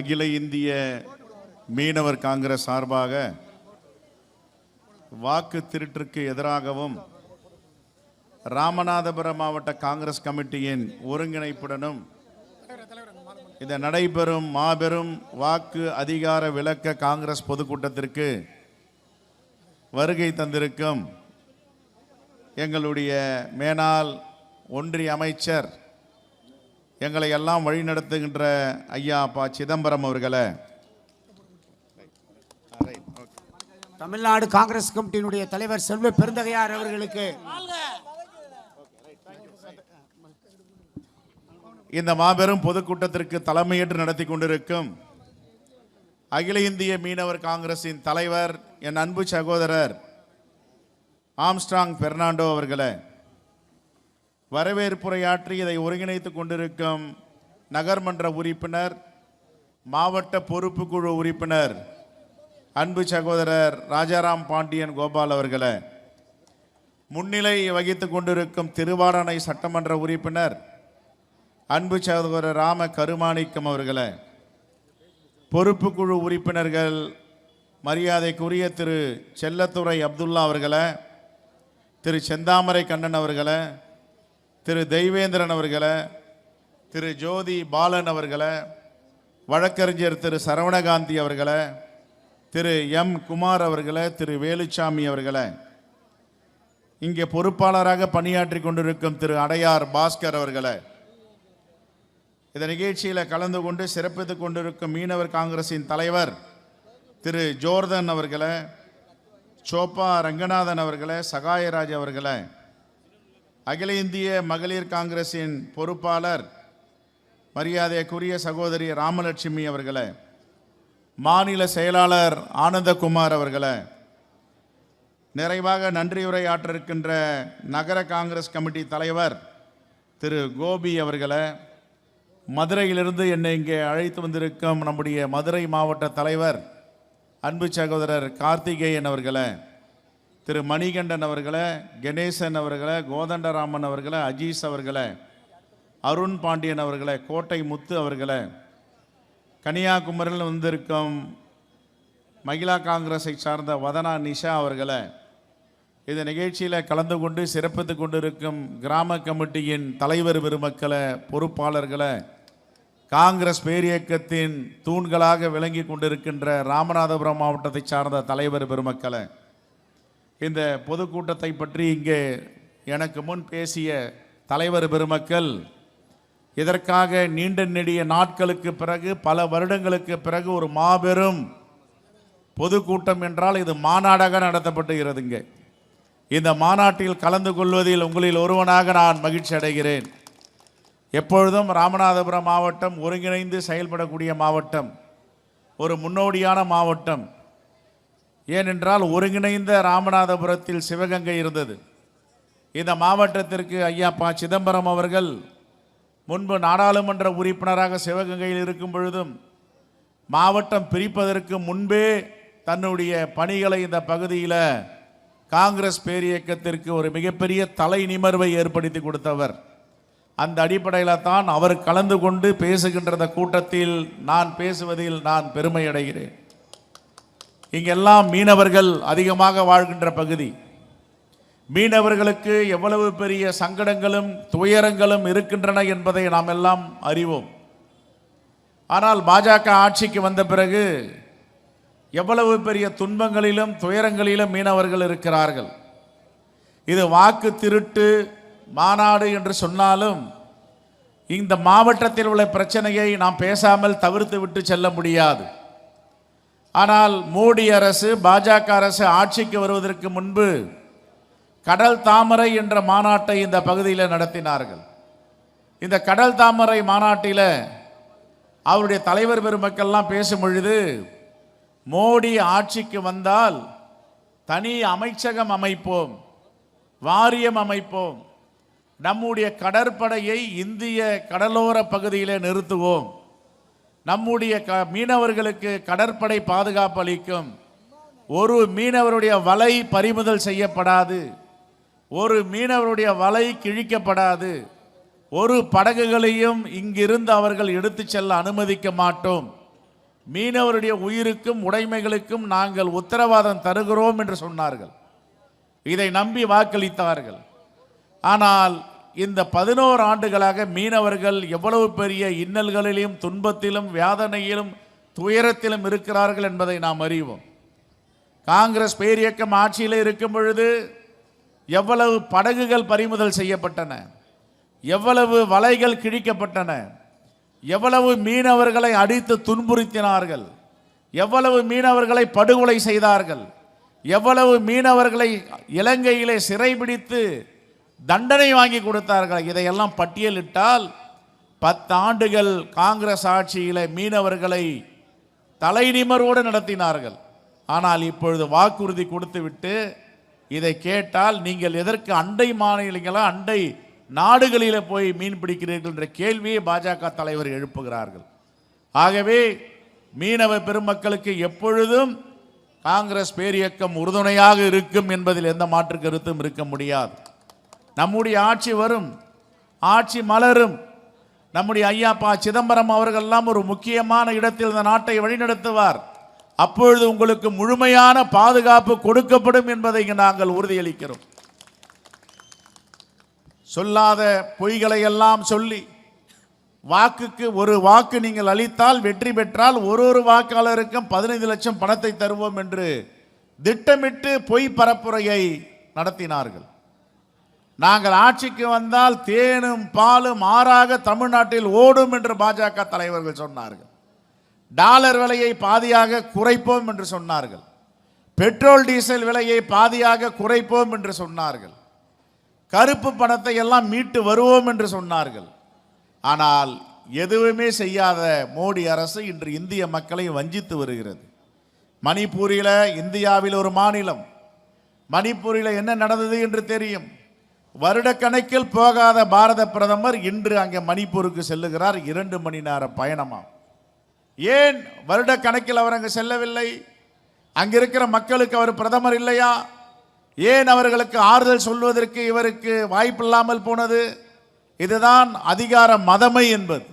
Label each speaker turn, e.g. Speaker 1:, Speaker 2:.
Speaker 1: அகில இந்திய மீனவர் காங்கிரஸ் சார்பாக வாக்கு திருட்டிற்கு எதிராகவும் ராமநாதபுரம் மாவட்ட காங்கிரஸ் கமிட்டியின் ஒருங்கிணைப்புடனும் இந்த நடைபெறும் மாபெரும் வாக்கு அதிகார விளக்க காங்கிரஸ் பொதுக்கூட்டத்திற்கு வருகை தந்திருக்கும் எங்களுடைய மேனால் ஒன்றிய அமைச்சர் எங்களை எல்லாம் வழிநடத்துகின்ற ஐயா ப சிதம்பரம் அவர்களை.
Speaker 2: தமிழ்நாடு காங்கிரஸ் கமிட்டியினுடைய தலைவர் செல்வ பெருந்தகையார் அவர்களுக்கு.
Speaker 1: இந்த மாபெரும் பொதுக்கூட்டத்திற்கு தலைமையேற்று நடத்தி கொண்டிருக்கும் அகில இந்திய மீனவர் காங்கிரசின் தலைவர் என் அன்பு சகோதரர் ஆம்ஸ்ட்ராங் பெர்னாண்டோ அவர்களே. வரவேற்புரையாற்றி இதை ஒருங்கிணைத்துக் கொண்டிருக்கும் நகர்மன்ற உறுப்பினர் மாவட்ட பொறுப்பு குழு உறுப்பினர் அன்பு சகோதரர் ராஜாராம் பாண்டியன் கோபால் அவர்களை முன்னிலை வகித்து கொண்டிருக்கும் திருவாரணை சட்டமன்ற உறுப்பினர் அன்பு சகோதரர் ராம கருமாணிக்கம் அவர்களை பொறுப்பு குழு உறுப்பினர்கள் மரியாதைக்குரிய திரு செல்லத்துறை அப்துல்லா அவர்களை திரு செந்தாமரை கண்ணன் அவர்களை திரு தெய்வேந்திரன் அவர்களை திரு ஜோதி பாலன் அவர்களை வழக்கறிஞர் திரு சரவணகாந்தி அவர்களை திரு எம் குமார் அவர்களை திரு வேலுச்சாமி அவர்களை இங்கே பொறுப்பாளராக பணியாற்றி கொண்டிருக்கும் திரு அடையார் பாஸ்கர் அவர்களை இந்த நிகழ்ச்சியில் கலந்து கொண்டு சிறப்பித்துக் கொண்டிருக்கும் மீனவர் காங்கிரசின் தலைவர் திரு ஜோர்தன் அவர்களை சோப்பா ரங்கநாதன் அவர்களை சகாயராஜ் அவர்களை அகில இந்திய மகளிர் காங்கிரஸின் பொறுப்பாளர் மரியாதைக்குரிய சகோதரி ராமலட்சுமி அவர்களை மாநில செயலாளர் ஆனந்தகுமார் அவர்களை நிறைவாக நன்றியுரை ஆற்றிருக்கின்ற நகர காங்கிரஸ் கமிட்டி தலைவர் திரு கோபி அவர்களை மதுரையிலிருந்து என்னை இங்கே அழைத்து வந்திருக்கும் நம்முடைய மதுரை மாவட்ட தலைவர் அன்பு சகோதரர் கார்த்திகேயன் அவர்களை திரு மணிகண்டன் அவர்களை கணேசன் அவர்களை கோதண்டராமன் அவர்களை அஜீஸ் அவர்களை அருண் பாண்டியன் அவர்களை கோட்டை முத்து அவர்களை கன்னியாகுமரியில் வந்திருக்கும் மகிழா காங்கிரஸை சார்ந்த வதனா நிஷா அவர்களை இந்த நிகழ்ச்சியில் கலந்து கொண்டு சிறப்பித்து கொண்டிருக்கும் கிராம கமிட்டியின் தலைவர் பெருமக்களை பொறுப்பாளர்களை காங்கிரஸ் பேரியக்கத்தின் தூண்களாக விளங்கி கொண்டிருக்கின்ற ராமநாதபுரம் மாவட்டத்தை சார்ந்த தலைவர் பெருமக்களை இந்த பொதுக்கூட்டத்தை பற்றி இங்கே எனக்கு முன் பேசிய தலைவர் பெருமக்கள் இதற்காக நீண்ட நெடிய நாட்களுக்கு பிறகு பல வருடங்களுக்கு பிறகு ஒரு மாபெரும் பொதுக்கூட்டம் என்றால் இது மாநாடாக நடத்தப்பட்டுகிறதுங்க இந்த மாநாட்டில் கலந்து கொள்வதில் உங்களில் ஒருவனாக நான் மகிழ்ச்சி அடைகிறேன். எப்பொழுதும் ராமநாதபுரம் மாவட்டம் ஒருங்கிணைந்து செயல்படக்கூடிய மாவட்டம் ஒரு முன்னோடியான மாவட்டம். ஏனென்றால் ஒருங்கிணைந்த ராமநாதபுரத்தில் சிவகங்கை இருந்தது. இந்த மாவட்டத்திற்கு ஐயா ப. சிதம்பரம் அவர்கள் முன்பு நாடாளுமன்ற உறுப்பினராக சிவகங்கையில் இருக்கும் பொழுதும் மாவட்டம் பிரிப்பதற்கு முன்பே தன்னுடைய பணிகளை இந்த பகுதியில் காங்கிரஸ் பேரியக்கத்திற்கு ஒரு மிகப்பெரிய தலை நிமர்வை ஏற்படுத்தி கொடுத்தவர். அந்த அடிப்படையில் தான் அவர் கலந்து கொண்டு பேசுகின்ற இந்த கூட்டத்தில் நான் பேசுவதில் நான் பெருமை அடைகிறேன் இங்கெல்லாம் மீனவர்கள் அதிகமாக வாழ்கின்ற பகுதி. மீனவர்களுக்கு எவ்வளவு பெரிய சங்கடங்களும் துயரங்களும் இருக்கின்றன என்பதை நாம் எல்லாம் அறிவோம். ஆனால் பாஜக ஆட்சிக்கு வந்த பிறகு எவ்வளவு பெரிய துன்பங்களிலும் துயரங்களிலும் மீனவர்கள் இருக்கிறார்கள். இது வாக்கு திருட்டு மாநாடு என்று சொன்னாலும் இந்த மாவட்டத்தில் உள்ள பிரச்சனையை நாம் பேசாமல் தவிர்த்து விட்டு செல்ல முடியாது. ஆனால் மோடி அரசு பாஜக அரசு ஆட்சிக்கு வருவதற்கு முன்பு கடல் தாமரை என்ற மாநாட்டை இந்த பகுதியில் நடத்தினார்கள். இந்த கடல் தாமரை மாநாட்டில் அவருடைய தலைவர் பெருமக்கள்லாம் பேசும் பொழுது மோடி ஆட்சிக்கு வந்தால் தனி அமைச்சகம் அமைப்போம் வாரியம் அமைப்போம் நம்முடைய கடற்படையை இந்திய கடலோர பகுதியிலே நிறுத்துவோம். நம்முடைய க மீனவர்களுக்கு கடற்படை பாதுகாப்பு அளிக்கும். ஒரு மீனவருடைய வலை பறிமுதல் செய்யப்படாது. ஒரு மீனவருடைய வலை கிழிக்கப்படாது. ஒரு படகுகளையும் இங்கிருந்து அவர்கள் எடுத்து செல்ல அனுமதிக்க மாட்டோம். மீனவருடைய உயிருக்கும் உடைமைகளுக்கும் நாங்கள் உத்தரவாதம் தருகிறோம் என்று சொன்னார்கள். இதை நம்பி வாக்களித்தார்கள். ஆனால் இந்த பதினோரு ஆண்டுகளாக மீனவர்கள் எவ்வளவு பெரிய இன்னல்களிலும் துன்பத்திலும் வேதனையிலும் துயரத்திலும் இருக்கிறார்கள் என்பதை நாம் அறிவோம். காங்கிரஸ் பேரியக்கம் ஆட்சியில் இருக்கும் பொழுது எவ்வளவு படகுகள் பறிமுதல் செய்யப்பட்டன எவ்வளவு வலைகள் கிழிக்கப்பட்டன எவ்வளவு மீனவர்களை அடித்து துன்புறுத்தினார்கள் எவ்வளவு மீனவர்களை படுகொலை செய்தார்கள் எவ்வளவு மீனவர்களை இலங்கையிலே சிறைபிடித்து தண்டனை வாங்கி கொடுத்தார்கள். இதையெல்லாம் பட்டியலிட்டால் பத்தாண்டுகள் காங்கிரஸ் ஆட்சியில் மீனவர்களை தலைநிமரோடு நடத்தினார்கள். ஆனால் இப்பொழுது வாக்குறுதி கொடுத்துவிட்டு இதை கேட்டால் நீங்கள் எதற்கு அண்டை மாநிலங்களா அண்டை நாடுகளில் போய் மீன் பிடிக்கிறீர்கள் என்ற கேள்வியை பாஜக தலைவர் எழுப்புகிறார்கள். ஆகவே மீனவ பெருமக்களுக்கு எப்பொழுதும் காங்கிரஸ் பேரியக்கம் உறுதுணையாக இருக்கும் என்பதில் எந்த மாற்று கருத்தும் இருக்க முடியாது. நம்முடைய ஆட்சி வரும் ஆட்சி மலரும். நம்முடைய ஐயா பா சிதம்பரம் அவர்கள்லாம் ஒரு முக்கியமான இடத்தில் இந்த நாட்டை வழிநடத்துவார். அப்பொழுது உங்களுக்கு முழுமையான பாதுகாப்பு கொடுக்கப்படும் என்பதை இங்கு நாங்கள் உறுதியளிக்கிறோம். சொல்லாத பொய்களை எல்லாம் சொல்லி வாக்குக்கு ஒரு வாக்கு நீங்கள் அளித்தால் வெற்றி பெற்றால் ஒரு ஒரு வாக்காளருக்கும் பதினைந்து லட்சம் பணத்தை தருவோம் என்று திட்டமிட்டு பொய் பரப்புரையை நடத்தினார்கள். நாங்கள் ஆட்சிக்கு வந்தால் தேனும் பாலும் ஆறாக தமிழ்நாட்டில் ஓடும் என்று பாஜக தலைவர்கள் சொன்னார்கள். டாலர் விலையை பாதியாக குறைப்போம் என்று சொன்னார்கள். பெட்ரோல் டீசல் விலையை பாதியாக குறைப்போம் என்று சொன்னார்கள். கருப்பு பணத்தை எல்லாம் மீட்டு வருவோம் என்று சொன்னார்கள். ஆனால் எதுவுமே செய்யாத மோடி அரசு இன்று இந்திய மக்களை வஞ்சித்து வருகிறது. மணிப்பூரில் இந்தியாவில் ஒரு மாநிலம். மணிப்பூரில் என்ன நடந்தது என்று தெரியும்? வருடக்கணக்கில் போகாத பாரத பிரதமர் இன்று அங்கே மணிப்பூருக்கு செல்லுகிறார். இரண்டு மணி நேர பயணமாம். ஏன் வருடக்கணக்கில் அவர் அங்கு செல்லவில்லை? அங்கே இருக்கிற மக்களுக்கு அவர் பிரதமர் இல்லையா? ஏன் அவர்களுக்கு ஆறுதல் சொல்வதற்கு இவருக்கு வாய்ப்பில்லாமல் போனது? இதுதான் அதிகார மதமை என்பது.